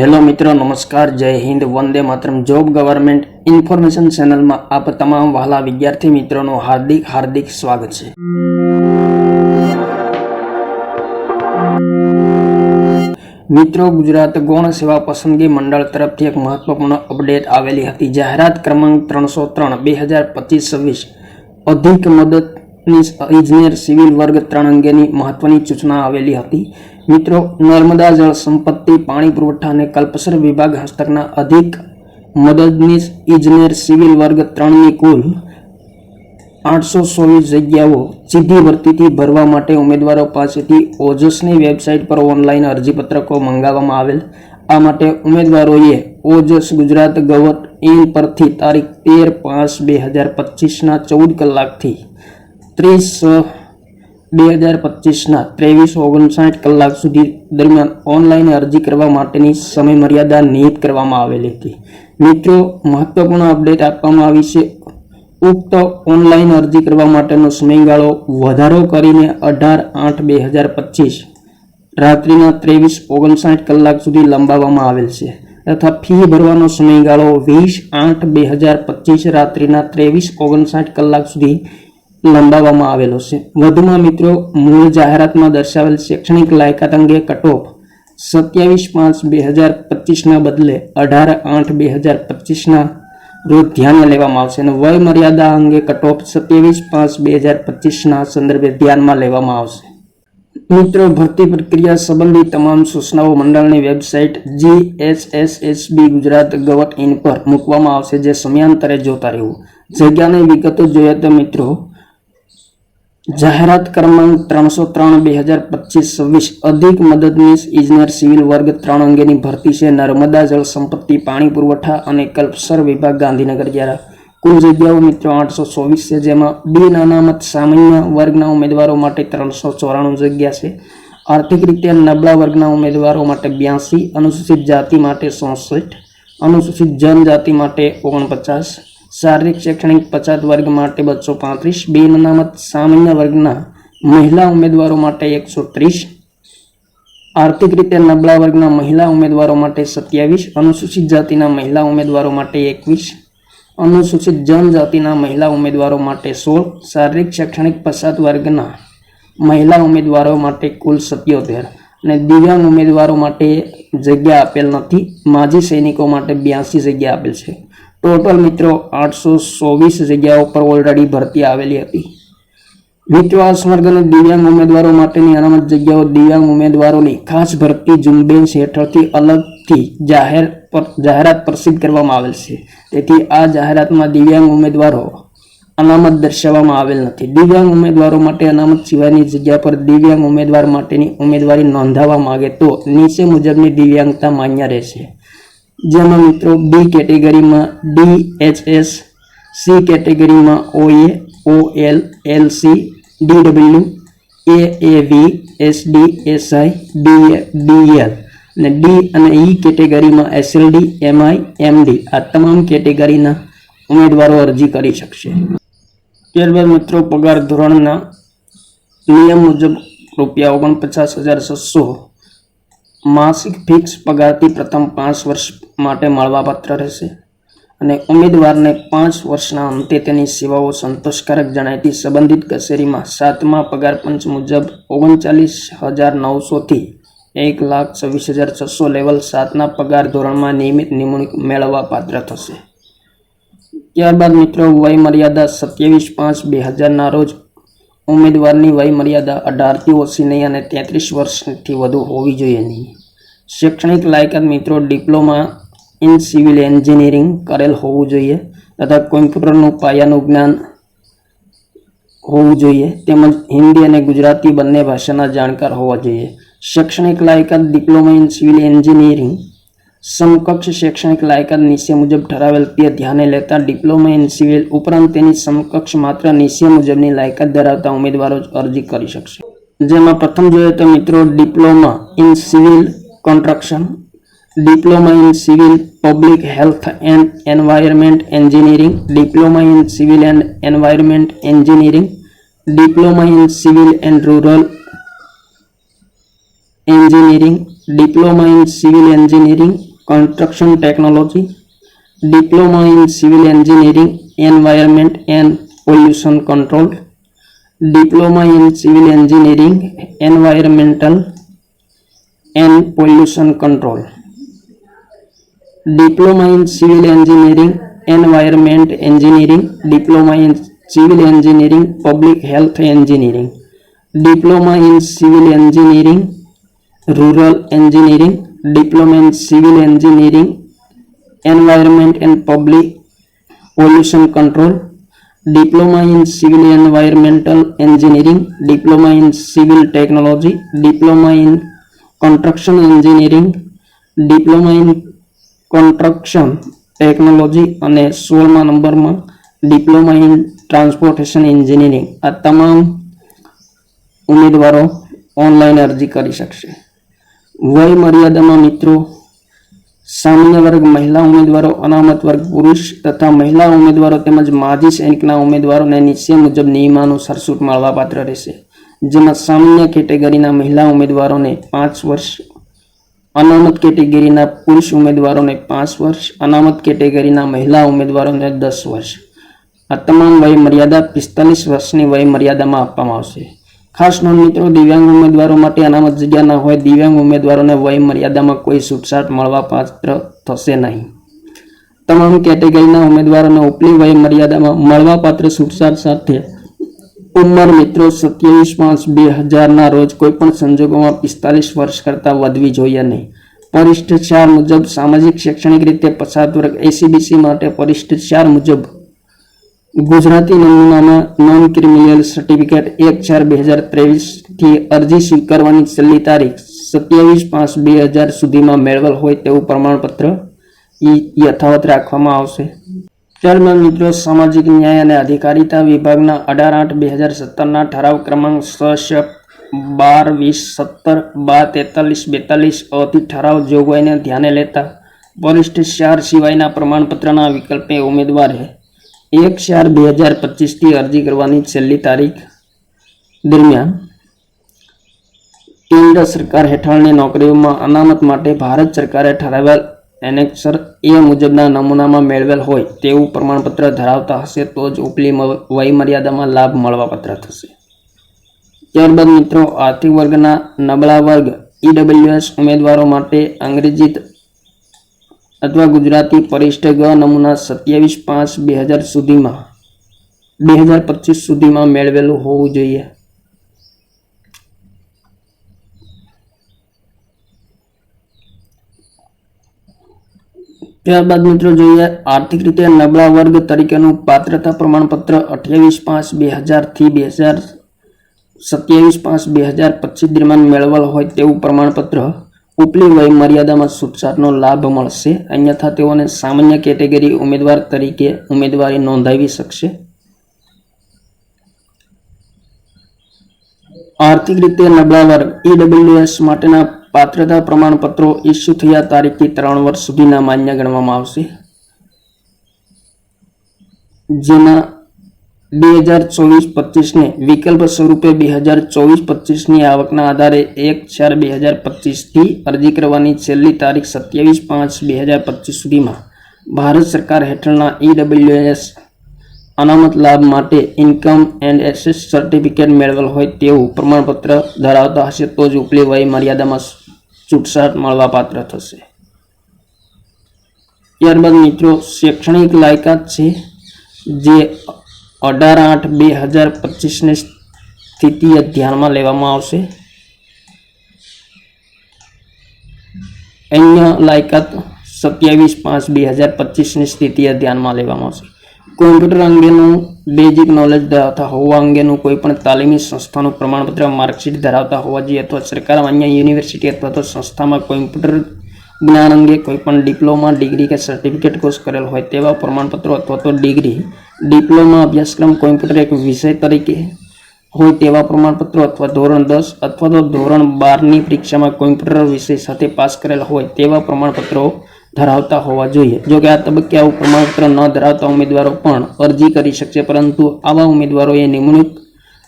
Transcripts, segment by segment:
hello મિત્રો નમસ્કાર જય હિન્દ વંદે માતરમ જોબ ગવર્મેન્ટ ઇન્ફોર્મેશન ચેનલમાં આપ તમામ વહાલા વિદ્યાર્થી મિત્રોનું હાર્દિક હાર્દિક સ્વાગત છે મિત્રો ગુજરાત ગૌણ સેવા પસંદગી મંડળ તરફથી એક મહત્વપૂર્ણ અપડેટ આવેલી હતી જાહેરાત ક્રમાંક ત્રણસો ત્રણ બે હજાર પચીસ છવ્વીસ અધિક મદદની ઇજનેર સિવિલ વર્ગ ત્રણ અંગેની મહત્વની સૂચના આવેલી હતી મિત્રો નર્મદા જળ સંપત્તિ પાણી પુરવઠા અને કલ્પસર વિભાગ હસ્તકના અધિક મદદનીશ ઇજનેર સિવિલ વર્ગ ત્રણની કુલ આઠસો ચોવીસ જગ્યાઓ સીધી ભરતીથી ભરવા માટે ઉમેદવારો પાસેથી ઓજસની વેબસાઇટ પર ઓનલાઈન અરજીપત્રકો મંગાવવામાં આવેલ આ માટે ઉમેદવારોએ ઓજસ ગુજરાત ગવર્ટ ઇન પરથી તારીખ તેર પાંચ બે હજાર પચીસના ચૌદ કલાકથી ત્રીસ બે હજાર પચીસના ત્રેવીસ ઓગણસાઠ કલાક સુધી દરમિયાન ઓનલાઈન અરજી કરવા માટેની સમયમર્યાદા નિયત કરવામાં આવેલી હતી મિત્રો મહત્વપૂર્ણ અપડેટ આપવામાં આવી છે ઉક્ત ઓનલાઈન અરજી કરવા માટેનો સમયગાળો વધારો કરીને અઢાર આઠ બે હજાર પચીસ રાત્રિના ત્રેવીસ ઓગણસાઠ કલાક સુધી લંબાવવામાં આવેલ છે તથા ફી ભરવાનો સમયગાળો વીસ આઠ બે હજાર પચીસ રાત્રિના ત્રેવીસ ઓગણસાઠ કલાક સુધી લંબાવવામાં આવેલો છે વધુમાં મિત્રો મૂળ જાહેરાતમાં દર્શાવેલ શૈક્ષણિક લાયકાત અંગે કટઓફ સત્યાવીસ પાંચ બે હજાર પચીસના બદલે અઢાર આઠ બે હજાર પચીસના રોજ ધ્યાનમાં લેવામાં આવશે અને વય મર્યાદા અંગે કટઓફ સત્યાવીસ પાંચ બે હજાર પચીસના સંદર્ભે ધ્યાનમાં લેવામાં આવશે મિત્રો ભરતી પ્રક્રિયા સંબંધિત તમામ સૂચનાઓ મંડળની website G S S S B Gujarat gov in પર મૂકવામાં આવશે જે સમયાંતરે જોતા રહેવું જગ્યાની વિગતો જોઈએ તો મિત્રો જાહેરાત ક્રમાંક ત્રણસો ત્રણ બે હજાર પચીસ છવ્વીસ અધિક મદદનીશ ઇજનેર સિવિલ વર્ગ ત્રણ અંગેની ભરતી છે નર્મદા જળ સંપત્તિ પાણી પુરવઠા અને કલ્પસર વિભાગ ગાંધીનગર દ્વારા કુલ જગ્યાઓ મિત્રો આઠસો ચોવીસ છે જેમાં બે નાનામત સામાન્ય વર્ગના ઉમેદવારો માટે ત્રણસો ચોરાણું જગ્યા છે આર્થિક રીતે નબળા વર્ગના ઉમેદવારો માટે બ્યાસી અનુસૂચિત જાતિ માટે ચોસઠ અનુસૂચિત જનજાતિ માટે ઓગણપચાસ શારીરિક શૈક્ષણિક પછાત વર્ગ માટે બસો પાંત્રીસ બે અનામત સામાન્ય વર્ગના મહિલા ઉમેદવારો માટે એકસો ત્રીસ આર્થિક રીતે નબળા વર્ગના મહિલા ઉમેદવારો માટે સત્યાવીસ અનુસૂચિત જાતિના મહિલા ઉમેદવારો માટે એકવીસ અનુસૂચિત જનજાતિના મહિલા ઉમેદવારો માટે સોળ શારીરિક શૈક્ષણિક પછાત વર્ગના મહિલા ઉમેદવારો માટે કુલ સત્યોતેર અને દિવ્યાંગ ઉમેદવારો માટે જગ્યા આપેલ નથી માજી સૈનિકો માટે બ્યાસી જગ્યા આપેલ છે ટોટલ મિત્રો આઠસો ચોવીસ જગ્યાઓ પર ઓલરેડી ભરતી આવેલી હતી મિત્રો આ સ્વર્ગનો દિવ્યાંગ ઉમેદવારો માટેની અનામત જગ્યાઓ દિવ્યાંગ ઉમેદવારોની ખાસ ભરતી ઝુંબેશ હેઠળથી અલગથી જાહેર પર જાહેરાત પ્રસિદ્ધ કરવામાં આવેલ છે તેથી આ જાહેરાતમાં દિવ્યાંગ ઉમેદવારો અનામત દર્શાવવામાં આવેલ નથી દિવ્યાંગ ઉમેદવારો માટે અનામત સિવાયની જગ્યા પર દિવ્યાંગ ઉમેદવાર માટેની ઉમેદવારી નોંધાવવા માગે તો નીચે મુજબની દિવ્યાંગતા માન્ય રહેશે જેમાં મિત્રો બી કેટેગરીમાં ડી એચ એસ સી કેટેગરીમાં O A O L L C D W A A V S D S I D D L અને ડી અને ઈ e કેટેગરીમાં એસએલડી એમઆઈ એમડી આ તમામ કેટેગરીના ઉમેદવારો અરજી કરી શકશે ત્યારબાદ મિત્રો પગાર ધોરણના નિયમ મુજબ રૂપિયા ઓગણપચાસ હજાર છસો માસિક ફિક્સ પગારથી પ્રથમ પાંચ વર્ષ માટે મળવાપાત્ર રહેશે અને ઉમેદવારને પાંચ વર્ષના અંતે તેની સેવાઓ સંતોષકારક જણાયથી સંબંધિત કચેરીમાં સાતમા પગાર પંચ મુજબ ઓગણચાલીસ હજાર નવસોથી એક લાખ છવ્વીસ હજાર છસો લેવલ સાતના પગાર ધોરણમાં નિયમિત નિમણૂક મેળવવા પાત્ર થશે ત્યારબાદ મિત્રો વય મર્યાદા સત્યાવીસ પાંચ બે હજારના રોજ ઉમેદવારની વયમર્યાદા અઢારથી ઓછી નહીં અને તેત્રીસ વર્ષથી વધુ હોવી જોઈએ નહીં શૈક્ષણિક લાયકાત મિત્રો ડિપ્લોમા ઇન સિવિલ એન્જિનિયરિંગ કરેલ હોવું જોઈએ તથા કોમ્પ્યુટરનું પાયાનું જ્ઞાન હોવું જોઈએ તેમજ હિન્દી અને ગુજરાતી બંને ભાષાના જાણકાર હોવા જોઈએ શૈક્ષણિક લાયકાત ડિપ્લોમા ઇન સિવિલ એન્જિનિયરિંગ સમકક્ષ શૈક્ષણિક લાયકાત નીચે મુજબ ઠરાવેલ તે ધ્યાને લેતા ડિપ્લોમા ઇન સિવિલ ઉપરાંત તેની સમકક્ષ માત્ર નીચે મુજબની લાયકાત ધરાવતા ઉમેદવારો જ અરજી કરી શકશે જેમાં પ્રથમ જોઈએ તો મિત્રો diploma in civil construction diploma in civil public health and environment engineering diploma in civil and environment engineering diploma in civil and rural engineering diploma in civil engineering construction technology, diploma in civil engineering, environment and pollution control, diploma in civil engineering, environmental and pollution control, diploma in civil engineering, environment engineering, diploma in civil engineering, public health engineering, diploma in civil engineering, rural engineering, diploma in civil engineering environment and public pollution control diploma in civil environmental engineering diploma in civil technology diploma in construction engineering diploma in construction technology અને સોળમા નંબરમાં diploma in transportation engineering આ તમામ ઉમેદવારો online અરજી કરી શકશે વય મર્યાદામાં મિત્રો સામાન્ય વર્ગ મહિલા ઉમેદવારો અનામત વર્ગ પુરુષ તથા મહિલા ઉમેદવારો તેમજ માજી સૈનિકના ઉમેદવારોને નીચે મુજબ નિયમાનુસાર છૂટ મળવાપાત્ર રહેશે જેમાં સામાન્ય કેટેગરીના મહિલા ઉમેદવારોને પાંચ વર્ષ અનામત કેટેગરીના પુરુષ ઉમેદવારોને પાંચ વર્ષ અનામત કેટેગરીના મહિલા ઉમેદવારોને દસ વર્ષ આ તમામ વયમર્યાદા પિસ્તાલીસ વર્ષની વય મર્યાદામાં આપવામાં આવશે ખાસ નોંધ મિત્રો દિવ્યાંગ ઉમેદવારો માટે અનામત જગ્યા ન હોય દિવ્યાંગ ઉમેદવારોને વય મર્યાદામાં કોઈ છૂટછાટ મળવા પાત્ર થશે નહીં તમામ કેટેગરીના ઉમેદવારોને ઉપલી વય મર્યાદામાં મળવાપાત્ર છૂટછાટ સાથે ઉંમર મિત્રો સત્યાવીસ પાંચ બે હજારના રોજ કોઈપણ સંજોગોમાં પિસ્તાલીસ વર્ષ કરતાં વધવી જોઈએ નહીં પરિષ્ઠ ચાર મુજબ સામાજિક શૈક્ષણિક રીતે પછાત વર્ગ એસીબીસી માટે પરિષ્ઠ ચાર મુજબ ગુજરાતી નમૂનામાં નોન ક્રિમિનલ સર્ટિફિકેટ એક ચાર બે હજાર ત્રેવીસથી અરજી સ્વીકારવાની છેલ્લી તારીખ સત્યાવીસ પાંચ બે હજાર સુધીમાં મેળવેલ હોય તેવું પ્રમાણપત્ર યથાવત રાખવામાં આવશે ત્યારબાદ મિત્રો સામાજિક ન્યાય અને અધિકારિતા વિભાગના અઢાર આઠ બે હજાર સત્તરના ઠરાવ ક્રમાંક છ બાર વીસ સત્તર બાર તેતાલીસ બેતાલીસ અતિ ઠરાવ જોગવાઈને ધ્યાને લેતા વરિષ્ઠ શહેર સિવાયના પ્રમાણપત્રના વિકલ્પે ઉમેદવારે એક ચાર બે હજાર પચીસથી અરજી કરવાની છેલ્લી તારીખ દરમિયાન કેન્દ્ર સરકાર હેઠળની નોકરીઓમાં અનામત માટે ભારત સરકારે ઠરાવેલ એનેક્સર એ મુજબના નમૂનામાં મેળવેલ હોય તેવું પ્રમાણપત્ર ધરાવતા હશે તો જ ઉપલી વયમર્યાદામાં લાભ મળવાપાત્ર થશે ત્યારબાદ મિત્રો આર્થિક વર્ગના નબળા વર્ગ ઈડબ્લ્યુએસ ઉમેદવારો માટે અંગ્રેજી અથવા ગુજરાતી પરિષ્ઠ ગ નમૂના સત્યાવીસ પાંચ બે હજાર સુધીમાં બે હજાર પચીસ સુધીમાં મેળવેલું હોવું જોઈએ ત્યારબાદ મિત્રો જોઈએ આર્થિક રીતે નબળા વર્ગ તરીકેનું પાત્રતા પ્રમાણપત્ર અઠ્યાવીસ પાંચ બે હજારથી બે હજાર સત્યાવીસ પાંચ બે હજાર પચીસ દરમિયાન મેળવેલ હોય તેવું પ્રમાણપત્ર ઉપલી વયમર્યાદામાં છૂટછાટનો લાભ મળશે અન્યથા તેઓને સામાન્ય કેટેગરી ઉમેદવાર તરીકે ઉમેદવારી નોંધાવી શકશે આર્થિક રીતે નબળા વર્ગ ઈડબ્લ્યુએસ માટેના પાત્રતા પ્રમાણપત્રો ઇસ્યુ થયા તારીખથી ત્રણ વર્ષ સુધીના માન્ય ગણવામાં આવશે જેમાં બે હજાર ચોવીસ પચીસને વિકલ્પ સ્વરૂપે બે હજાર ચોવીસ પચીસની આવકના આધારે એક ચાર બે હજાર પચીસથી અરજી કરવાની છેલ્લી તારીખ સત્યાવીસ પાંચ બે હજાર પચીસ સુધીમાં ભારત સરકાર હેઠળના ઈડબ્લ્યુએસ અનામત લાભ માટે ઇન્કમ એન્ડ એસેસ સર્ટિફિકેટ મેળવેલ હોય તેવું પ્રમાણપત્ર ધરાવતા હશે તો જ ઉપલી વય મર્યાદામાં છૂટછાટ મળવાપાત્ર થશે ત્યારબાદ મિત્રો શૈક્ષણિક લાયકાત છે જે અઢાર આઠ બે હજાર પચીસની સ્થિતિ ધ્યાનમાં લેવામાં આવશે અન્ય લાયકાત સત્યાવીસ પાંચ બે હજાર પચીસની સ્થિતિ ધ્યાનમાં લેવામાં આવશે કોમ્પ્યુટર અંગેનું બેઝિક નોલેજ ધરાવતા હોવા અંગેનું કોઈ પણ તાલીમી સંસ્થાનું પ્રમાણપત્ર માર્કશીટ ધરાવતા હોવા જોઈએ અથવા સરકાર અન્ય યુનિવર્સિટી અથવા તો સંસ્થામાં કોમ્પ્યુટર જ્ઞાન અંગે કોઈ પણ ડિપ્લોમા ડિગ્રી કે સર્ટિફિકેટ કોર્સ કરેલ હોય તેવા પ્રમાણપત્રો અથવા તો ડિગ્રી ડિપ્લોમા અભ્યાસક્રમ કોમ્પ્યુટર એક વિષય તરીકે હોય તેવા પ્રમાણપત્રો અથવા ધોરણ દસ અથવા તો ધોરણ બારની પરીક્ષામાં કોમ્પ્યુટર વિષય સાથે પાસ કરેલ હોય તેવા પ્રમાણપત્રો ધરાવતા હોવા જોઈએ જો કે આ તબક્કે આવું પ્રમાણપત્ર ન ધરાવતા ઉમેદવારો પણ અરજી કરી શકશે પરંતુ આવા ઉમેદવારોએ નિમણૂક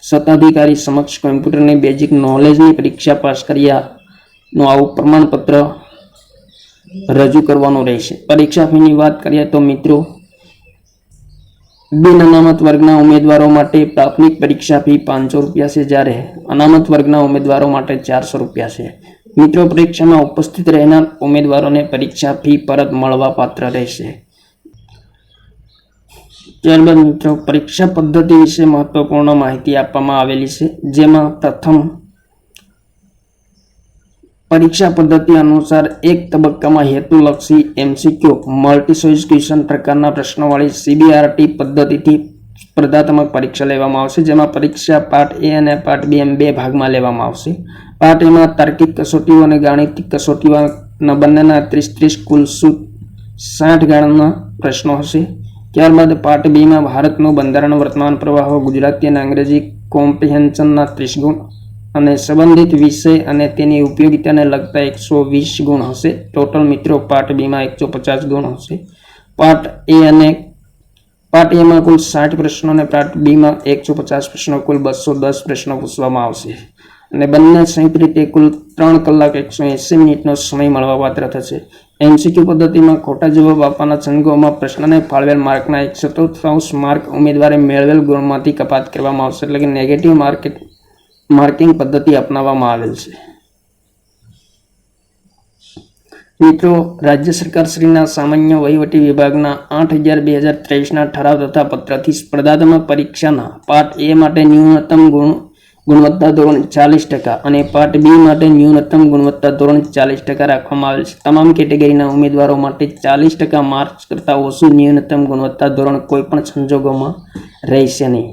સત્તાધિકારી સમક્ષ કોમ્પ્યુટરની બેઝિક નોલેજની પરીક્ષા પાસ કર્યાનું આવું પ્રમાણપત્ર રજૂ કરવાનું રહેશે પરીક્ષા ફીની વાત કરીએ તો મિત્રો બિન અનામત વર્ગના ઉમેદવારો માટે પ્રાથમિક પરીક્ષા ફી પાંચસો રૂપિયા છે જ્યારે અનામત વર્ગના ઉમેદવારો માટે ચારસો રૂપિયા છે મિત્રો પરીક્ષામાં ઉપસ્થિત રહેનાર ઉમેદવારોને પરીક્ષા ફી પરત મળવા પાત્ર રહેશે ત્યારબાદ મિત્રો પરીક્ષા પદ્ધતિ વિશે મહત્વપૂર્ણ માહિતી આપવામાં આવેલી છે જેમાં પ્રથમ પરીક્ષા પદ્ધતિ અનુસાર એક તબક્કામાં હેતુલક્ષી એમસીક્યુ મલ્ટી ચોઇસ ક્વેશ્ચન પ્રકારના પ્રશ્નોવાળી સીબીઆરટી પદ્ધતિથી સ્પર્ધાત્મક પરીક્ષા લેવામાં આવશે જેમાં પરીક્ષા પાર્ટ એ અને પાર્ટ બી એમ બે ભાગમાં લેવામાં આવશે પાર્ટ એમાં તાર્કિક કસોટીઓ અને ગાણિતિક કસોટીઓના બંનેના ત્રીસ ત્રીસ કુલ સાઠ ગાણના પ્રશ્નો હશે ત્યારબાદ પાર્ટ બીમાં ભારતનું બંધારણ વર્તમાન પ્રવાહો ગુજરાતી અને અંગ્રેજી કોમ્પ્રિહેન્શનના ત્રીસ ગુણ અને સંબંધિત વિષય અને તેની ઉપયોગિતાને લગતા એકસો વીસ ગુણ હશે ટોટલ મિત્રો પાર્ટ બીમાં એકસો પચાસ ગુણ હશે પાર્ટ એ અને પાર્ટ એમાં કુલ સાઠ પ્રશ્નો અને પાર્ટ બીમાં એકસો પચાસ પ્રશ્નો કુલ બસો દસ પ્રશ્નો પૂછવામાં આવશે અને બંને સંયુક્ત રીતે કુલ ત્રણ કલાક એકસો એંસી મિનિટનો સમય મળવા મળવાપાત્ર થશે એમસીક્યુ પદ્ધતિમાં ખોટા જવાબ આપવાના સંજોગોમાં પ્રશ્નને ફાળવેલ માર્કના એકસો ચોથાંશ માર્ક ઉમેદવારે મેળવેલ ગુણમાંથી કપાત કરવામાં આવશે એટલે કે નેગેટિવ માર્કેટ માર્કિંગ પદ્ધતિ અપનાવવામાં આવેલ છે મિત્રો રાજ્ય સરકાર શ્રીના સામાન્ય વહીવટી વિભાગના આઠ હજાર બે હજાર ત્રેવીસના ઠરાવ તથા પત્રથી સ્પર્ધાત્મક પરીક્ષાના પાઠ એ માટે ન્યૂનતમ ગુણ ગુણવત્તા ધોરણ ચાલીસ ટકા અને પાર્ટ બી માટે ન્યૂનતમ ગુણવત્તા ધોરણ ચાલીસ ટકા રાખવામાં આવેલ છે તમામ કેટેગરીના ઉમેદવારો માટે ચાલીસ ટકા માર્ક્સ કરતાં ઓછું ન્યૂનતમ ગુણવત્તા ધોરણ કોઈપણ સંજોગોમાં રહેશે નહીં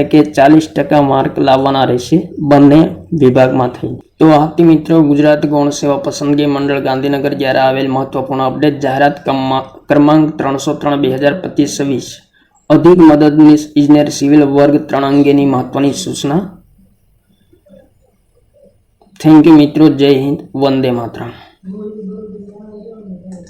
એટલે કે ચાલીસ ટકા માર્ક લાવવાના રહેશે બંને વિભાગમાં થઈ તો આથી મિત્રો ગુજરાત ગૌણ સેવા પસંદગી મંડળ ગાંધીનગર જ્યારે આવેલ મહત્વપૂર્ણ અપડેટ જાહેરાત ક્રમાંક ત્રણસો ત્રણ બે હજાર પચીસ છવ્વીસ અધિક મદદનીશ ઇજનેર સિવિલ વર્ગ ત્રણ અંગેની મહત્વની સૂચના થેન્ક યુ મિત્રો જય હિન્દ વંદે માતરમ